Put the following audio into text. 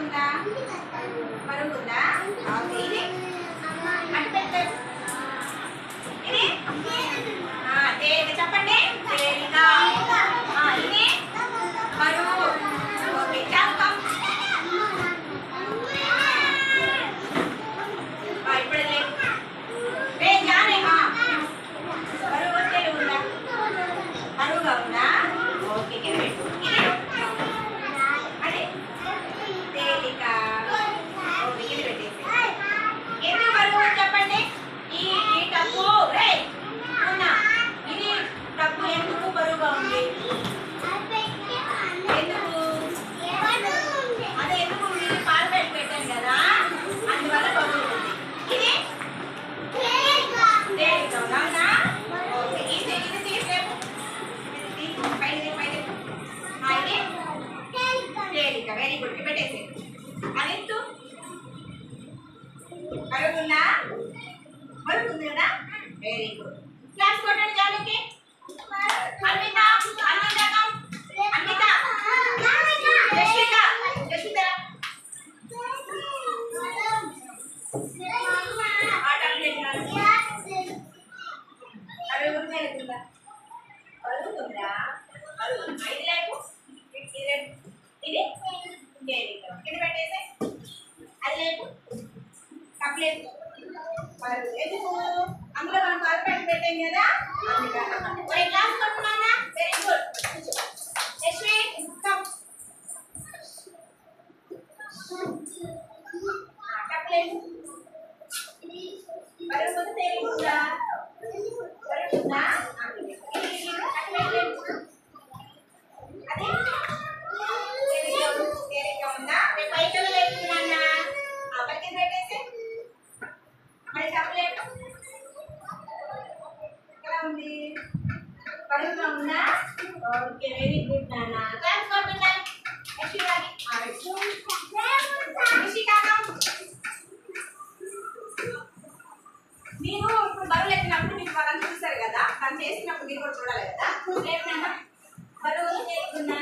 ఉందా తేలికుందా బరువు ఉందా అడుగుంది కదా వెరీ గుడ్ క్లాస్ కొట్టండి జాలికి అన్విత అన్విత కమ్. అన్విత. యశ్విత యశ్విత ఇది ఇది? అది లేదు. కప్ అందులో మనం కలపెట్టి పెట్టాం కదా అందుకని మరి గ్లాస్ పట్టుకున్నా very good Yashvi cup cup లేకు మరి ముందు తేలికుందా ఉందా వెరీ గుడ్ నాన్న thanks for the like Yashirani Arjun Rishika మీరు కదా తను చేసినప్పుడు మీరు కూడా చూడాలి కదా బరువులు ఎక్కున్నా